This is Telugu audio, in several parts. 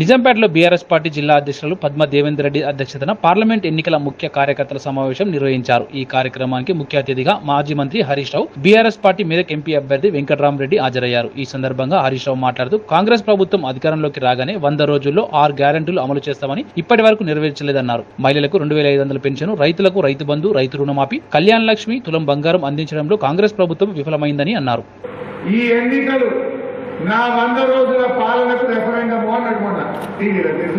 నిజాంపేటలో బీఆర్ఎస్ పార్టీ జిల్లా అధ్యక్షులు పద్మ దేవేందర్ రెడ్డి అధ్యక్షతన పార్లమెంట్ ఎన్నికల ముఖ్య కార్యకర్తల సమావేశం నిర్వహించారు. ఈ కార్యక్రమానికి ముఖ్య అతిథిగా మాజీ మంత్రి Harish Rao BRS party Medak MP అభ్యర్థి వెంకటరామరెడ్డి హాజరయ్యారు. ఈ సందర్భంగా హరీష్ రావు మాట్లాడుతూ కాంగ్రెస్ ప్రభుత్వం అధికారంలోకి రాగానే వంద రోజుల్లో ఆరు గ్యారంటీలు అమలు చేస్తామని ఇప్పటి వరకు నెరవేర్చలేదన్నారు. మహిళలకు రెండు వేల ఐదు వందల పెన్షన్ రైతులకు రైతు బంధు రైతు రుణమాఫీ కళ్యాణ లక్ష్మి తులం బంగారం అందించడంలో కాంగ్రెస్ ప్రభుత్వం విఫలమైందని అన్నారు. ఈ ఎన్నికలు నా వంద రోజుల పాలనకు టీవీలో మీరు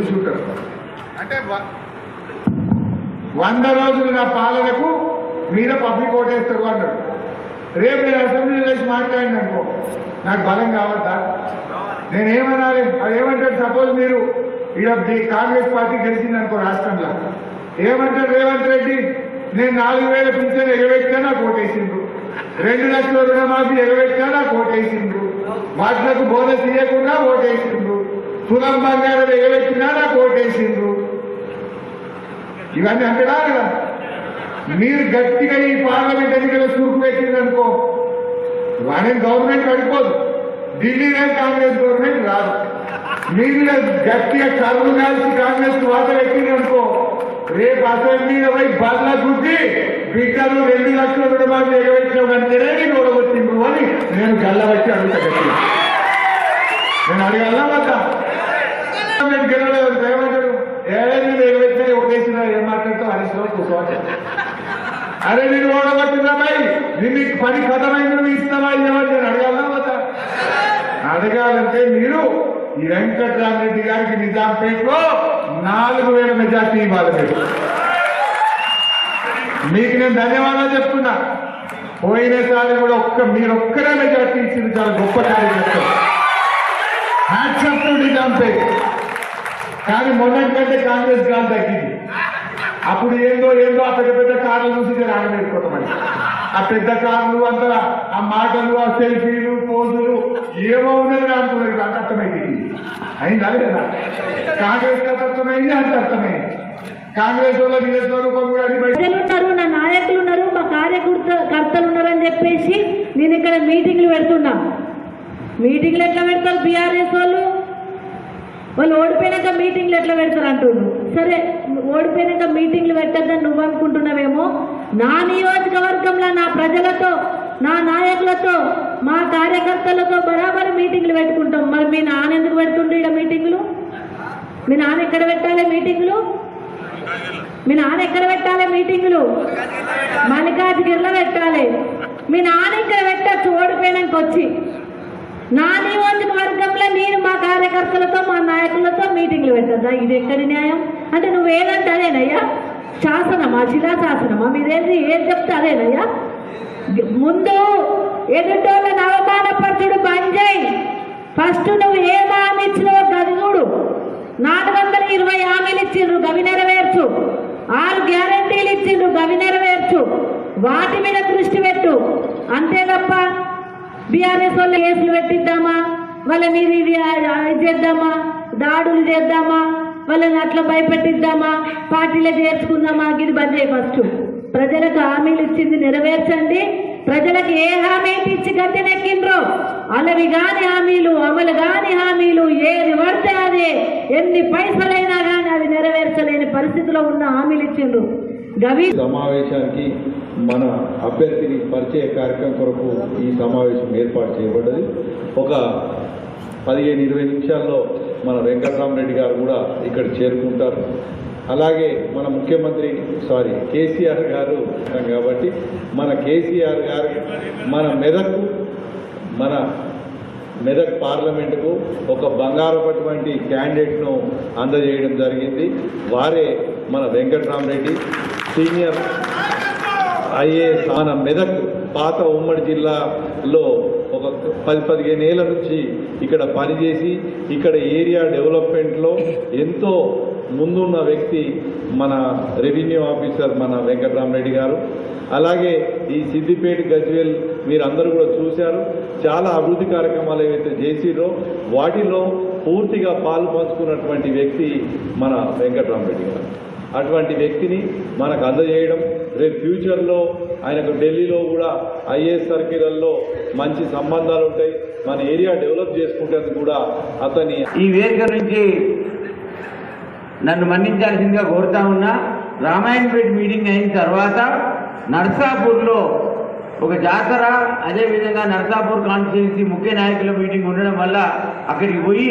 అంటే వంద రోజులు నా పాలనకు మీద పబ్లిక్ ఓటేస్తారు అన్నాడు. రేపు నేను అసెంబ్లీలో వేసి మాట్లాడిన అనుకో నాకు బలం కావద్దా? నేనేమనాలి? అది ఏమంటారు సపోజ్ మీరు ఇక ది- కాంగ్రెస్ పార్టీ గెలిచింది అనుకో రాష్ట్రంలో. ఏమంటారు రేవంత్ రెడ్డి? నేను నాలుగు వేల పింఛన్ ఎగబెట్టినా నాకు ఓటేసిండ్రు. రెండు లక్షల రుణమాఫీ ఎగబెట్టినా నాకు ఓటేసిండ్రు. వాటిలకు బోనస్ ఇవ్వకుండా ఓటేసిండ్రు. తులం బంగారం ఎగబెట్టినా నాకు ఓటేసిండ్రు ఇవన్నీ అంతేనా కదా మీరు గట్టిగా ఈ పార్లమెంట్ ఎన్నికల చూపు పెట్టిందనుకో వాడే గవర్నమెంట్ పడిపోదు. ఢిల్లీలో కాంగ్రెస్ గవర్నమెంట్ రాదు. మీరు గట్టిగా కరువు కాల్చి కాంగ్రెస్ వాత పెట్టిందనుకో రేపు అసెంబ్లీలో పోయి బల్ల గుద్ది బిడ్డలు రెండు లక్షల రుణమాఫీ ఎగబెట్టిన వెంటనే నేను ఓడగొట్టిండ్రు అని నేను గల్లబట్టి అడుగుతా గట్టిగా. నేను అడగలనా వద్దా? అరే నేను ఓడగొట్టినా భయ్ నిన్ను పని కథమైంది నువ్వు ఇస్తావా నేను అడగాలా వద్దా అడగాలంటే మీరు ఈ వెంకట్రామరెడ్డి గారికి నిజాంపేటలో నాలుగు వేల మెజార్టీ ఇవ్వాలి మీరు. మీకు నేను ధన్యవాదాలు చెప్తున్నా. పోయినసారి కూడా ఒక్క మీరు ఒక్కరే మెజార్టీ ఇచ్చింది చాలా గొప్ప కార్యకర్త హ్యాట్సప్ టు నిజాంపేట్ కానీ మొన్నటి కంటే కాంగ్రెస్ గాలి తగ్గింది. అప్పుడు ఏందో ఏందో ఆ పెద్ద పెద్ద కార్లు చూసి రాగలేకపోతామని ఆ పెద్ద కార్లు అంతా ఆ మాటలు ఆ సెల్ఫీలు పోజులు ఏమో ఉన్నది అనుకున్నారు. అంత అర్థమైంది అయిందా లేదా? కాంగ్రెస్ అర్థమైంది అంత అర్థమైంది. కాంగ్రెస్ వాళ్ళ నిజ కూడా బయట ఉన్నారు నా నాయకులు ఉన్నారు మా కార్యకర్తలు కర్తలు ఉన్నారని చెప్పేసి నేను ఇక్కడ మీటింగ్లు పెడుతున్నా. మీటింగ్లు ఎట్లా పెడతారు? బీఆర్ఎస్ వాళ్ళు? వాళ్ళు ఓడిపోయినాక మీటింగ్లు ఎట్లా పెడతారు అంటున్నారు సరే ఓడిపోయినాక మీటింగ్లు పెట్టద్దని నువ్వు అనుకుంటున్నావేమో నా నియోజకవర్గంలో నా ప్రజలతో నా నాయకులతో మా కార్యకర్తలతో బరాబర్ మీటింగ్లు పెట్టుకుంటాం. మరి మీ నాన్న ఎందుకు పెడుతుండ్రు ఇక్కడ మీటింగ్లు మీ నాన్న ఎక్కడ పెట్టాలి మీటింగ్లు మీ నాన్న ఎక్కడ పెట్టాలి మీటింగ్లు మల్లికార్జుగిరిలో పెట్టాలి. మీ నాన్న ఇక్కడ పెట్టచ్చు ఓడిపోయినాక వచ్చి. నా నియోజకవర్గంలో నేను మా కార్యకర్తలతో మా నాయకులతో మీటింగ్లు పెట్టద్దా? ఇది ఎక్కడి న్యాయం? అంటే నువ్వు ఏదంటే అదేనయ్యా? శాసనమా? శిలా శాసనమా? మీరేది? ఏం చెప్తే అదేనయ్యా? ముందు ఎదుటోళ్ళని అవమానపరచుడు బంద్ చేయి. ఫస్ట్ నువ్వు ఏం హామీ ఇచ్చినావో నాలుగు వందల ఇరవై హామీలు ఇచ్చిండ్రు గవి నెరవేర్చు. ఆరు గ్యారంటీలు ఇచ్చిండ్రు గవి నెరవేర్చు. వాటి మీద దృష్టి పెట్టు. అంతే తప్ప బీఆర్ఎస్ వాళ్ళు కేసులు పెట్టిద్దామా? వాళ్ళ ఇది చేద్దామా? దాడులు చేద్దామా? వాళ్ళని అట్లా భయపెట్టిద్దామా? పార్టీలో చేర్చుకుందామా ఇది బంద్ చేయ ఫస్ట్. ప్రజలకు హామీలు ఇచ్చింది నెరవేర్చండి. ప్రజలకు ఏ హామీ ఇచ్చి గద్దెనెక్కిండ్రో అలవి కాని హామీలు అమలు కాని హామీలు ఏది పడితే అదే. ఎన్ని పైసలైనా కానీ అది నెరవేర్చలేని పరిస్థితిలో ఉన్న హామీలు ఇచ్చిండ్రు. సమావేశానికి మన అభ్యర్థిని పరిచయ కార్యక్రమం కొరకు ఈ సమావేశం ఏర్పాటు చేయబడ్డది. ఒక పదిహేను ఇరవై నిమిషాల్లో మన వెంకటరామరెడ్డి గారు కూడా ఇక్కడ చేరుకుంటారు. అలాగే మన ముఖ్యమంత్రి సారీ కేసీఆర్ గారు కాబట్టి మన కేసీఆర్ గారు మన మెదక్ మన మెదక్ పార్లమెంటుకు ఒక బంగారపటువంటి క్యాండిడేట్ను అందజేయడం జరిగింది. వారే మన వెంకట్రామరెడ్డి సీనియర్ ఐఏఎస్ మన మెదక్ పాత ఉమ్మడి జిల్లాలో ఒక పది పదిహేను ఏళ్ళ నుంచి ఇక్కడ పనిచేసి ఇక్కడ ఏరియా డెవలప్మెంట్లో ఎంతో ముందున్న వ్యక్తి మన రెవెన్యూ ఆఫీసర్ మన వెంకటరామరెడ్డి గారు. అలాగే ఈ సిద్దిపేట గజ్వేల్ మీరు అందరూ కూడా చూశారు. చాలా అభివృద్ధి కార్యక్రమాలు ఏవైతే చేసిరో వాటిలో పూర్తిగా పాలు పంచుకున్నటువంటి వ్యక్తి మన వెంకటరామరెడ్డి గారు. అటువంటి వ్యక్తిని మనకు అందజేయడం రేపు ఫ్యూచర్లో ఆయనకు ఢిల్లీలో కూడా ఐఏఎస్ సర్కిళ్ళలో మంచి సంబంధాలు ఉంటాయి. మన ఏరియా డెవలప్ చేసుకుంటుంది కూడా అతని ఈ వేదిక నుంచి నన్ను మన్నించాల్సిందిగా కోరుతా ఉన్నా రామాయణపేట మీటింగ్ అయిన తర్వాత నర్సాపూర్లో ఒక జాతర అదేవిధంగా నర్సాపూర్ కాన్స్టిట్యున్సీ ముఖ్య నాయకుల మీటింగ్ ఉండడం వల్ల అక్కడికి పోయి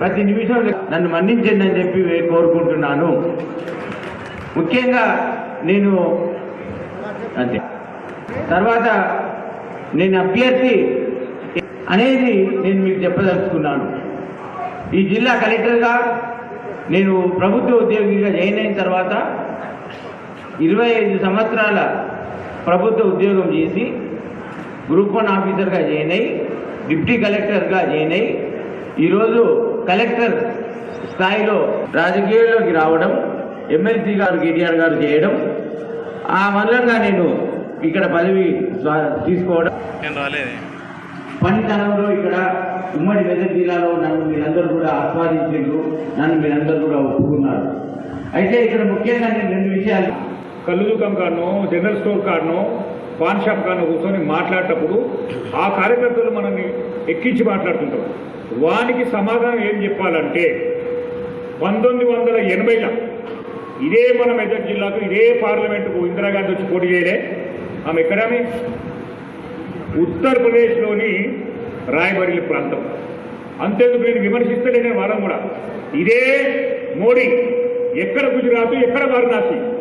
ప్రతి నిమిషం నన్ను మన్నించండి అని చెప్పి కోరుకుంటున్నాను. ముఖ్యంగా నేను అంతే. తర్వాత నేను అభ్యర్థి అనేది నేను మీకు చెప్పదలుచుకున్నాను. ఈ జిల్లా కలెక్టర్గా నేను ప్రభుత్వ ఉద్యోగిగా జాయిన్ అయిన తర్వాత ఇరవై ఐదు సంవత్సరాల ప్రభుత్వ ఉద్యోగం చేసి గ్రూప్ వన్ ఆఫీసర్గా జాయిన్ అయ్యి డిప్టీ కలెక్టర్గా జాయిన్ అయ్యి ఈరోజు కలెక్టర్ స్థాయిలో రాజకీయాల్లోకి రావడం ఎమ్మెల్సీ గారు కేటీఆర్ గారు చేయడం ఆ మూలంగా నేను ఇక్కడ పదవి తీసుకోవడం. పనితనంలో ఇక్కడ ఉమ్మడి మెదక్ జిల్లాలో నన్ను మీరందరూ కూడా ఆస్వాదించారు నన్ను మీరందరూ కూడా ఒప్పుకున్నారు. అయితే ఇక్కడ ముఖ్యంగా నేను రెండు విషయాలు. కళ్ళు దుకాణం కాడనో జనరల్ స్టోర్ కాడనో పాన్ షాప్ కాడనో కూర్చొని మాట్లాడేటప్పుడు ఆ కార్యకర్తలు మనల్ని ఎక్కించి మాట్లాడుతుంటారు. వానికి సమాధానం ఏం చెప్పాలంటే పంతొమ్మిది వందల ఎనభైలో ఇదే మన మెదక్ జిల్లాకు ఇదే పార్లమెంటుకు ఇందిరాగాంధీ వచ్చి పోటీ చేయలే. ఆమె ఎక్కడామే? ఉత్తరప్రదేశ్లోని రాయబరేలి ప్రాంతం. అంతేందుకు నేను విమర్శిస్తలే వారం కూడా. ఇదే మోడీ. ఎక్కడ గుజరాత్ ఎక్కడ వారణాసి?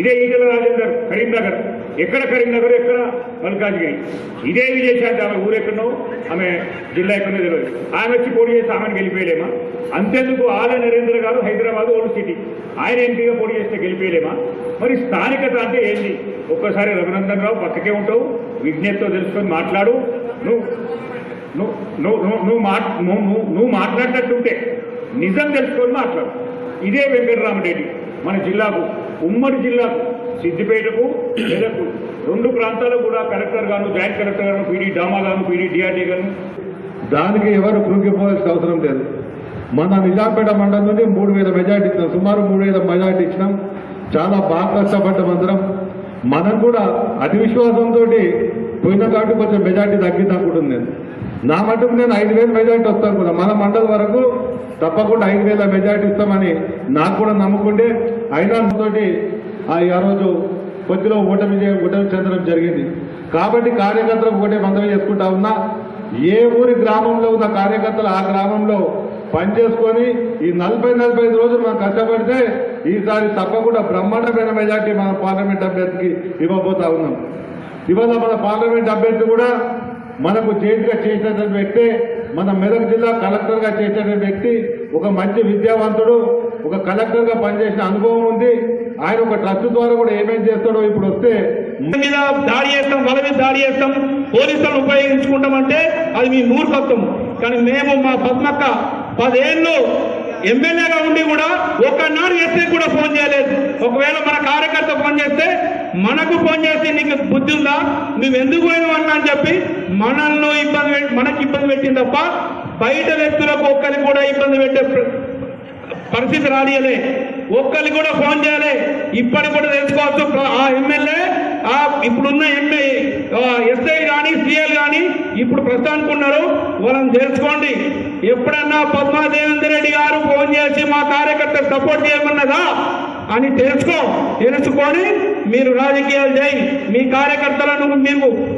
ఇదే ఈటల రాజేందర్ కరీంనగర్. ఎక్కడ కరీంనగర్ ఎక్కడ? మల్కాజ్గిరి. ఇదే విజయశాంతి ఆమె ఊరెక్కడో? ఆమె జిల్లా ఎక్కడో తెలియదు ఆమె వచ్చి పోటీ చేసి ఆమెను గెలిపేయలేమా? అంతేందుకు ఆల నరేంద్ర గారు హైదరాబాద్ ఓల్డ్ సిటీ. ఆయన ఎంపీగా పోటీ చేస్తే గెలిపేయలేమా? మరి స్థానికత అంటే ఏంది? ఒక్కసారి రఘునందన్ రావు పక్కకే ఉంటావు విజ్ఞతతో తెలుసుకొని మాట్లాడు. నువ్వు నువ్వు నువ్వు నువ్వు నువ్వు నువ్వు నువ్వు నువ్వు మాట్లాడినట్టుంటే నిజం తెలుసుకొని మాట్లాడు. ఇదే వెంకటరామరెడ్డి మన జిల్లాకు ఉమ్మడి జిల్లాకు. సిద్దిపేటకు మెదకు రెండు ప్రాంతాలకు కూడా కలెక్టర్ గాను జాయింట్ కలెక్టర్ గాను పీడీ డామా గాను పీడీ డిఆర్డీ గాను దానికి ఎవరు కృంగిపోవాల్సిన అవసరం లేదు. మన నిజాంపేట మండలం నుండి మూడు వేల మెజార్టీ ఇచ్చినాం. సుమారు మూడు వేల మెజార్టీ ఇచ్చినాం. చాలా బాగా కష్టపడ్డాం అందరం మనం కూడా అతి విశ్వాసంతో పోయిన కాబట్టి కొంచెం మెజార్టీ తగ్గింది అనుకుంటుంది నేను నా మటుకు నేను ఐదు వేల మెజార్టీ వస్తాను కూడా మన మండలి వరకు తప్పకుండా ఐదు వేల మెజార్టీ ఇస్తామని నాకు కూడా నమ్ముకుంటే అయినా తోటి ఆ రోజు కొద్దిలో ఓటమి ఓటమి చెందడం జరిగింది. కాబట్టి కార్యకర్తలకు ఒకటే మందం చేసుకుంటా ఉన్నా ఏ ఊరి గ్రామంలో ఉన్న కార్యకర్తలు ఆ గ్రామంలో పనిచేసుకొని ఈ నలభై నలభై ఐదు రోజులు మనం కష్టపడితే ఈసారి తప్పకుండా బ్రహ్మాండమైన మెజార్టీ మన పార్లమెంట్ అభ్యర్థికి ఇవ్వబోతా ఉన్నాం. ఇవాళ మన పార్లమెంట్ అభ్యర్థి కూడా మనకు చేతిగా చేసినటువంటి వ్యక్తి మన మెదక్ జిల్లా కలెక్టర్గా చేసినటువంటి వ్యక్తి ఒక మంచి విద్యావంతుడు ఒక కలెక్టర్గా పనిచేసిన అనుభవం ఉంది. ఆయన ఒక ట్రస్ట్ ద్వారా కూడా ఏమేం చేస్తాడో ఇప్పుడు వస్తే మీద దాడి చేస్తాం వాళ్ళ మీద దాడి చేస్తాం పోలీసులను ఉపయోగించుకుంటామంటే అది మీ మూర్ఖత్వం. కానీ మేము మా పద్మక్క పదేళ్ళు ఎమ్మెల్యేగా ఉండి కూడా ఒక్కనాడు ఎస్ఐ కూడా ఫోన్ చేయలేదు. ఒకవేళ మన కార్యకర్త ఫోన్ చేస్తే మనకు ఫోన్ చేసి నీకు బుద్ధి ఉందా? నువ్వు ఎందుకు పోయినవన్నా అన్నా అని చెప్పి మనల్ని ఇబ్బంది మనకి ఇబ్బంది పెట్టింది తప్ప బయట వ్యక్తులకు ఒక్కరికి కూడా ఇబ్బంది పెట్టే పరిస్థితి రానియలే. ఒక్కరికి కూడా ఫోన్ చేయాలి. ఇప్పటికి కూడా తెలుసుకోవచ్చు. ఆ ఎమ్మెల్యే ఆ ఇప్పుడున్న ఎంఏ ఎస్ఐ కానీ సిఎల్ కానీ ఇప్పుడు ప్రస్తుతానికి ఉన్నారు వాళ్ళని తెలుసుకోండి. ఎప్పుడన్నా పద్మాదేవేందర్ రెడ్డి గారు ఫోన్ చేసి మా కార్యకర్త సపోర్ట్ చేయమన్నదా అని తెలుసుకో తెలుసుకొని మీరు రాజకీయాలు చేయి. మీ కార్యకర్తలను మీకు